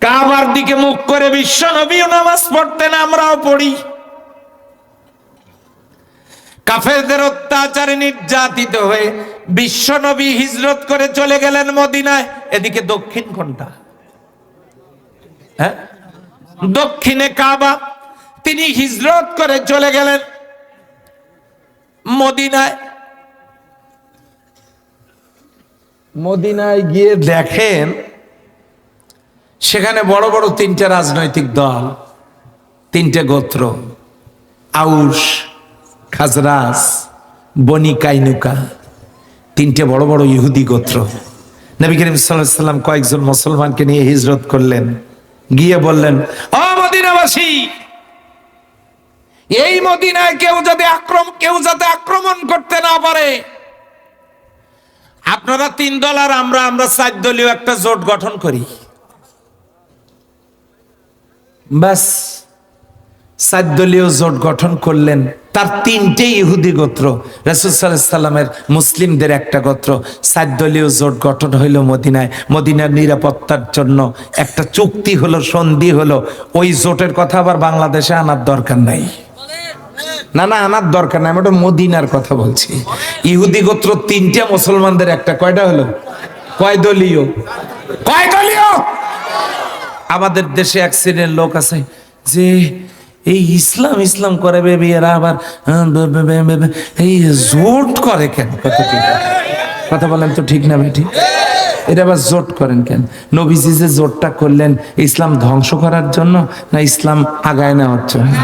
কাবার দিকে মুখ করে বিশ্ব নবীও নামাজ পড়তেন, আমরাও পড়ি। কাফেরদের অত্যাচারে নির্যাতিত হয়ে বিশ্ব নবী হিজরত করে চলে গেলেন মদিনায়। এদিকে দক্ষিণ কোনটা? হ্যাঁ? দক্ষিণে কাবা। তিনি হিজরত করে চলে গেলেন মদিনায়। মদিনায় গিয়ে দেখেন সেখানে বড় বড় তিনটে রাজনৈতিক দল, তিনটে গোত্র আউস খাজরাস, বনি কাইনুকা, তিনটে বড় বড় ইহুদি গোত্র। নবী করিম সাল্লাম কয়েকজন মুসলমানকে নিয়ে হিজরত করলেন। গিয়ে বললেন ও মদিনাবাসী, এই মদিনায় কেউ যাতে আক্রম, কেউ যাতে আক্রমণ করতে না পারে, আপনারা তিন দল আর আমরা আমরা চার দলীয় একটা জোট গঠন করি। ব্যাস চার দলীয় জোট গঠন করলেন তার তিনটে ইহুদি গোত্র। সাল্লামের মুসলিমদের একটা গোত্র। চার দলীয় জোট গঠন হইল মদিনায়। মদিনার নিরাপত্তার জন্য একটা চুক্তি হলো, সন্ধি হলো। ওই জোটের কথা আবার বাংলাদেশে আনার দরকার নাই। না না, আনার দরকার নাই, আমি মদিনার কথা বলছি। ইহুদি গোত্র তিনটে, মুসলমানদের একটা। কয়টা হলো? কয় দলীয় কয় দলীয় আমাদের দেশে এক শ্রেণির লোক আছে যে এই ইসলাম ইসলাম করে বেবি, এরা আবার এই জোট করে কেন? কথা ঠিক কথা বলেন তো ঠিক না বেটি? এটা আবার জোট করেন কেন? নবীজি যে জোটটা করলেন, ইসলাম ধ্বংস করার জন্য না ইসলাম আগায় নেওয়ার জন্য?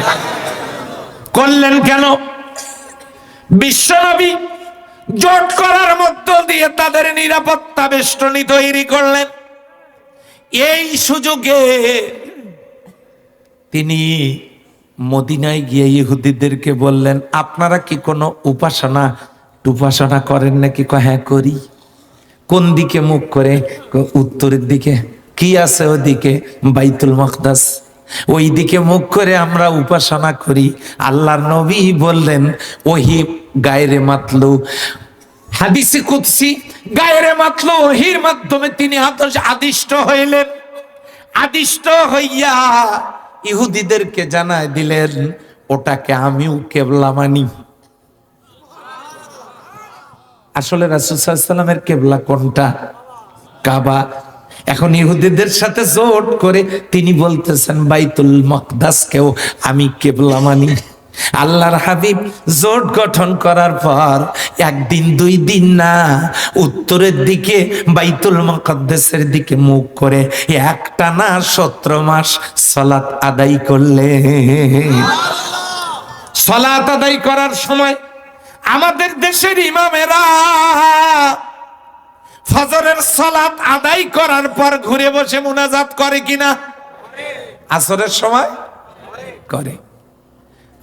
করলেন কেন? বিশ্বনবী জোট করার মধ্য দিয়ে তাদের নিরাপত্তা বেষ্টনী তৈরি করলেন। এই সুযোগে তিনি মদিনায় গিয়ে ইহুদিদেরকে বললেন, আপনারা কি কোনো উপাসনা উপাসনা করেন নাকি? হ্যাঁ করি। কোন দিকে মুখ করে? উত্তরের দিকে। কি আছে ওদিকে? বাইতুল মকদাস। ওই দিকে মুখ করে আমরা উপাসনা করি। আল্লাহর নবী বললেন, ওহি গায়রে মাতলু হাদিসে কুদসি গায়রে মাতলু ওহির মাধ্যমে তিনি আদর্শ আদিষ্ট হইলেন। আদিষ্ট হইয়া ইহুদিদেরকে জানায় দিলেন, ওটাকে আমিও কেবলা মানি। আসলে রাসুসাল্লামের কেবলা কোনটা? কাবা। এখন ইহুদিদের সাথে জোট করে তিনি বলতেছেন, বাইতুল মকদাসকেও আমি কেবলা মানি। আল্লাহর হাবিব জোট গঠন করার পর একদিন, দুই দিন না, উত্তরের দিকে, বাইতুল মকদ্দেসের দিকে মুখ করে একটা না সতেরো মাস সলাৎ আদায় করলে সলাৎ আদায় করার সময় আমাদের দেশের ইমামেরা ফজরের সলাৎ আদায় করার পর ঘুরে বসে মোনাজাত করে কিনা? আসরের সময়? করে।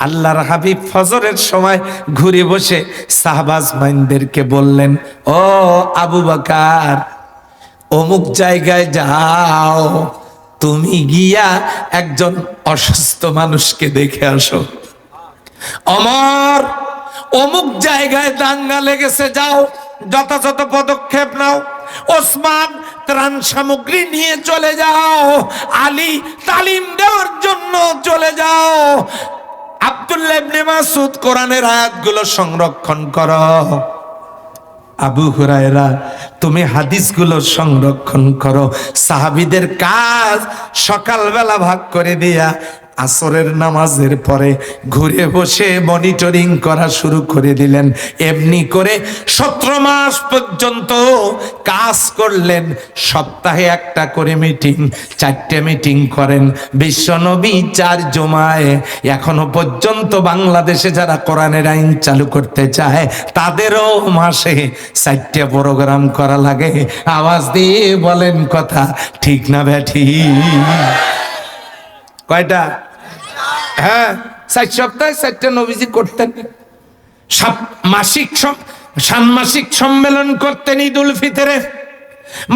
আল্লাহর হাবিব ফজরের সময় ঘুরে বসে সাহবাজ মাইনদেরকে বললেন, ও আবু বাকার, অমুক জায়গায় যাও। তুমি গিয়া একজন অসুস্থ মানুষকে দেখে আসো। অমর, অমুক জায়গায় দাঙ্গা লেগেছে, যাও, যথাযথ পদক্ষেপ নাও। ওসমান ত্রাণ সামগ্রী নিয়ে চলে যাও। আলী তালিম দেওয়ার জন্য চলে যাও। আব্দুল্লাহ ইবনে কোরআনের আয়াতগুলো সংরক্ষণ করো। আবু হুরায়রা, তুমি হাদিসগুলো সংরক্ষণ করো। সাহাবিদের কাজ সকালবেলা ভাগ করে দিয়া আসরের নামাজের পরে ঘুরে বসে মনিটরিং করা শুরু করে দিলেন। এমনি করে সতেরো মাস পর্যন্ত কাজ করলেন। সপ্তাহে একটা করে মিটিং চারটে মিটিং করেন। বিশ্বনবী চার জমায় এখনও পর্যন্ত বাংলাদেশে যারা কোরআনের আইন চালু করতে চায়, তাদেরও মাসে চারটে প্রোগ্রাম করা লাগে। আওয়াজ দিয়ে বলেন কথা, ঠিক না ব্যাঠি? কয়টা? হ্যাঁ চার সপ্তাহে চারটা নবীজি করতেন। মাসিক ষান্মাসিক সম্মেলন করতেন ঈদ উল ফিতরে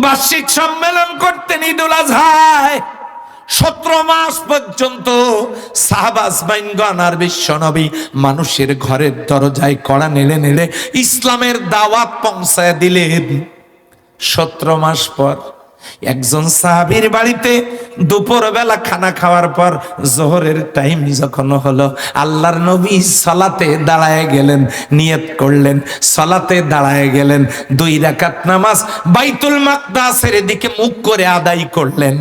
বার্ষিক সম্মেলন করতেন ঈদ উল আজহায়। সতেরো মাস পর্যন্ত সাহাবাজ বাইনগণ আর বিশ্বনবী মানুষের ঘরের দরজায় কড়া নেড়ে নেড়ে ইসলামের দাওয়াত পৌঁছায় দিলেন। সতেরো মাস পর একজন সাহাবীর বাড়িতে দুপুরবেলা খানা খাওয়ার পর জোহরের টাইম যখন হলো, আল্লাহর নবী সলাতে দাঁড়ায় গেলেন, নিয়ত করলেন, সলাতে দাঁড়ায় গেলেন, দুই রাকাত নামাজ বাইতুল মাকদাসের দিকে মুখ করে আদায় করলেন।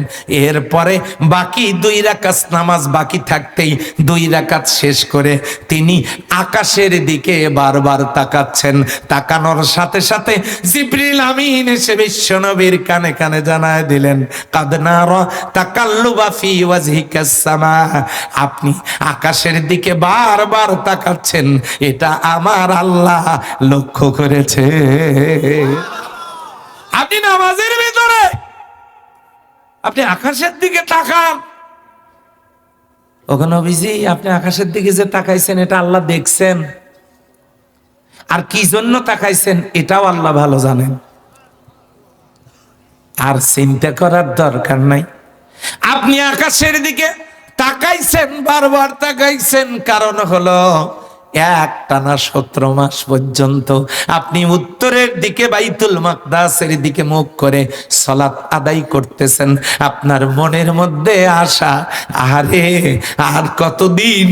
এরপরে বাকি দুই রাকাত নামাজ বাকি থাকতেই দুই রাকাত শেষ করে তিনি আকাশের দিকে বারবার তাকাচ্ছেন। তাকানোর সাথে সাথে জিব্রিল আমিন এসে বিশ্বনবীর কানে কানে জানায় দিলেন কাদনার তাকাল্লুবা ফি ওয়াজহিকাস সামা। আপনি আকাশের দিকে বারবার তাকাচ্ছেন, এটা আমার আল্লাহ লক্ষ্য করেছে। আপনি নামাজের ভিতরে, আপনি আকাশের দিকে তাকান। ওখানে অভিজি আপনি আকাশের দিকে যে তাকাইছেন, এটা আল্লাহ দেখছেন। আর কি জন্য তাকাইছেন, এটাও আল্লাহ ভালো জানেন। আর চিন্তা করার দরকার নাই। আপনি আকাশের দিকে তাকাইছেন বারবার তাকাইছেন কারণ হলো এক টানা সতেরো মাস পর্যন্ত আপনি উত্তরের দিকে বাইতুল মাকদাসের দিকে মুখ করে সলাৎ আদায় করতেছেন। আপনার মনের মধ্যে আশা আরে আর কতদিন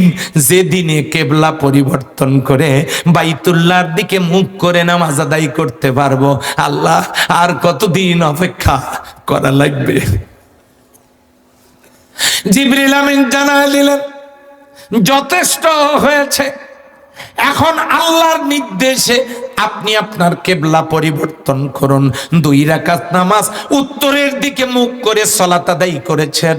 যেদিনে কেবলা পরিবর্তন করে বাইতুল্লাহর দিকে মুখ করে নামাজ আদায় করতে পারব? আল্লাহ, আর কতদিন অপেক্ষা করা লাগবে? জিবরিল আমিন জানায় দিলেন, যথেষ্ট হয়েছে। এখন আল্লাহর নির্দেশে আপনি আপনার কেবলা পরিবর্তন করুন। দুই রাকাত নামাজ, উত্তরের দিকে মুখ করে সলাত আদায় করেছেন।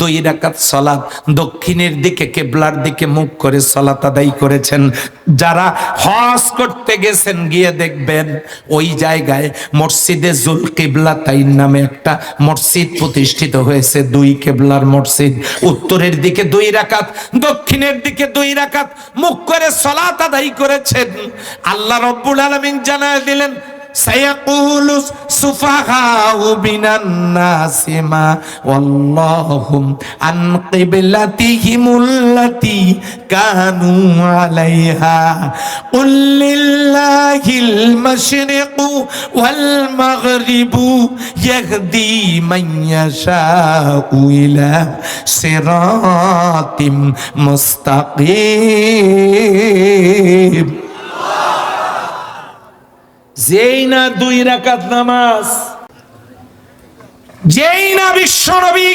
দুই রাকাত সলাত, দক্ষিণের দিকে কেবলার দিকে মুখ করে সলাত আদায় করেছেন। যারা হজ করতে গেছেন, গিয়ে দেখবেন ওই জায়গায় মসজিদে জুল কেবলা তাই নামে একটা মসজিদ প্রতিষ্ঠিত হয়েছে, দুই কেবলার মসজিদ। উত্তরের দিকে দুই রাকাত, দক্ষিণের দিকে দুই রাকাত, মুখ করে সলাত আদায় করেছেন। আল্লাহ রব্বুল আলমিন জানায় দিলেন سيقول السفهاء من الناس ما واللهم عن قبلتهم التي كانوا عليها قل لله المشرق والمغرب يهدي من يشاء إلى صراط مستقيم যেই না দুই রাকাত নামাজ, যেই না বিশ্ব বিশ্বনবী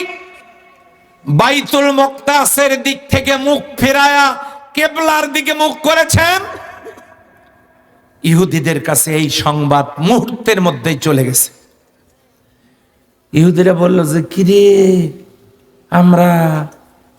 বাইতুল মুক্তাসের দিক থেকে মুখ ফেরায়া কেবলার দিকে মুখ করেছেন, ইহুদিদের কাছে এই সংবাদ মুহূর্তের মধ্যেই চলে গেছে। ইহুদিরা বলল যে, কিরে, আমরা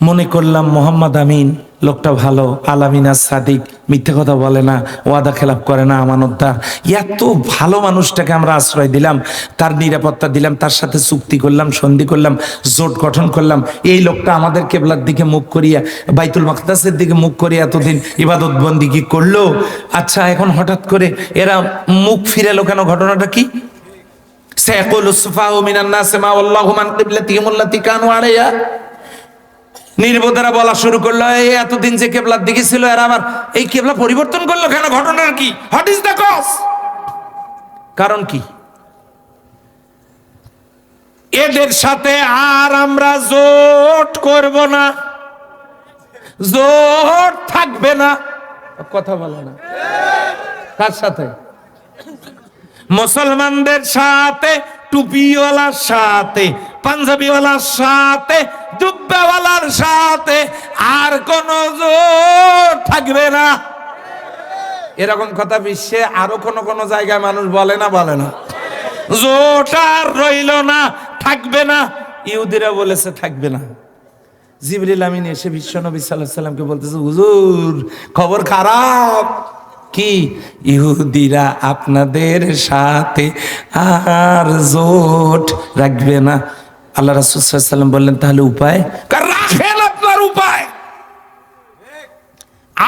মনে করলাম মোহাম্মদ আমিন লোকটা ভালো আলামিনা সাদিক মিথ্যে কথা বলে না ওয়াদা খেলাপ করে না আমানতদার এত ভালো মানুষটাকে আমরা আশ্রয় দিলাম তার নিরাপত্তা দিলাম তার সাথে চুক্তি করলাম সন্ধি করলাম জোট গঠন করলাম এই লোকটা আমাদের কেবলার দিকে মুখ করিয়া বাইতুল মাকদাসের দিকে মুখ করিয়া এতদিন ইবাদত বন্দি কি করলো আচ্ছা এখন হঠাৎ করে এরা মুখ ফিরালো কেন ঘটনাটা কি سيقول السفهاء من الناس ما والله عن قبلتهم التي كانوا عليها নির্বোধেরা বলা শুরু করল, এই এতদিন যে কেবলার দিকে ছিল, এরা আবার এই কেবলা পরিবর্তন করল কেন? ঘটনার কি? হোয়াট ইজ দ্য কজ কারণ কি? এদের সাথে আর আমরা জোট করব না। জোট থাকবে না। কথা বলে না। কার সাথে? মুসলমানদের সাথে, টুপিওয়ালার সাথে। পাঞ্জাবিওয়ালার সাথে জুব্বাওয়ালার সাথে আর কোন জোর থাকবে না। এরকম কথা বিশ্বে আরও কোন কোন জায়গায় মানুষ বলে না বলে না। জোট আর রইল না, থাকবে না। ইহুদিরা বলেছে থাকবে না। জিবরিল আমিন এসে বিশ্ব নবী সাল্লামকে বলতেছে, হুজুর, খবর খারাপ? কি? ইহুদিরা আপনাদের সাথে আর জোট রাখবে না। আল্লাহ রাসুসাল্লাম বললেন, তাহলে উপায়? রাখেন আপনার উপায়?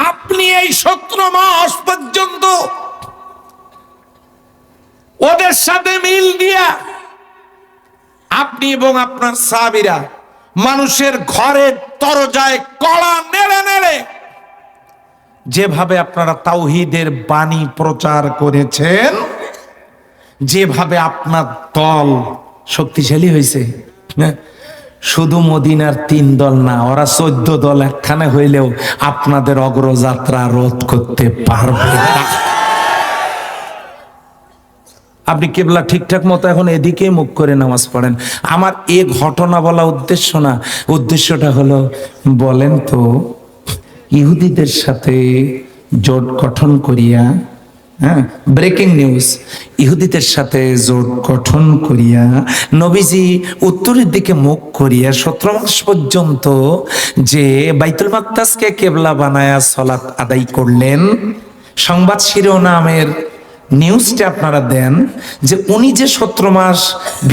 আপনি এই সতেরো মাস পর্যন্ত ওদের সাথে মিল দিয়া আপনি এবং আপনার সাবিরা মানুষের ঘরের তরজায় কড়া নেড়ে নেড়ে যেভাবে আপনারা তাওহিদের বাণী প্রচার করেছেন, যেভাবে আপনার দল শক্তিশালী হয়েছে হ্যাঁ শুধু মদিনার তিন দল না, ওরা চোদ্দ দল একখানে হইলেও আপনাদের অগ্রযাত্রা রোধ করতে পারবে আপনি কেবলা ঠিকঠাক মতো এখন এদিকে মুখ করে নামাজ পড়েন। আমার এ ঘটনা বলা উদ্দেশ্য না, উদ্দেশ্যটা হলো, বলেন তো, ইহুদিদের সাথে জোট গঠন করিয়া হ্যাঁ? ব্রেকিং নিউজ ইহুদিদের সাথে জোট গঠন করিয়া, নবীজি উত্তরের দিকে মুখ করিয়া সতেরো মাস পর্যন্ত যে বাইতুল মাক্তাসকে কেবলা বানায়া সলাৎ আদায় করলেন, সংবাদ শিরোনামের নিউজটা আপনারা দেন যে উনি যে সতেরো মাস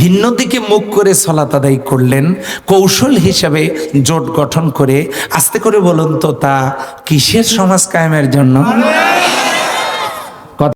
ভিন্ন দিকে মুখ করে সলাত আদায় করলেন, কৌশল হিসাবে জোট গঠন করে, আস্তে করে বলুন তো তা কিসের সমাজ কায়েমের জন্য?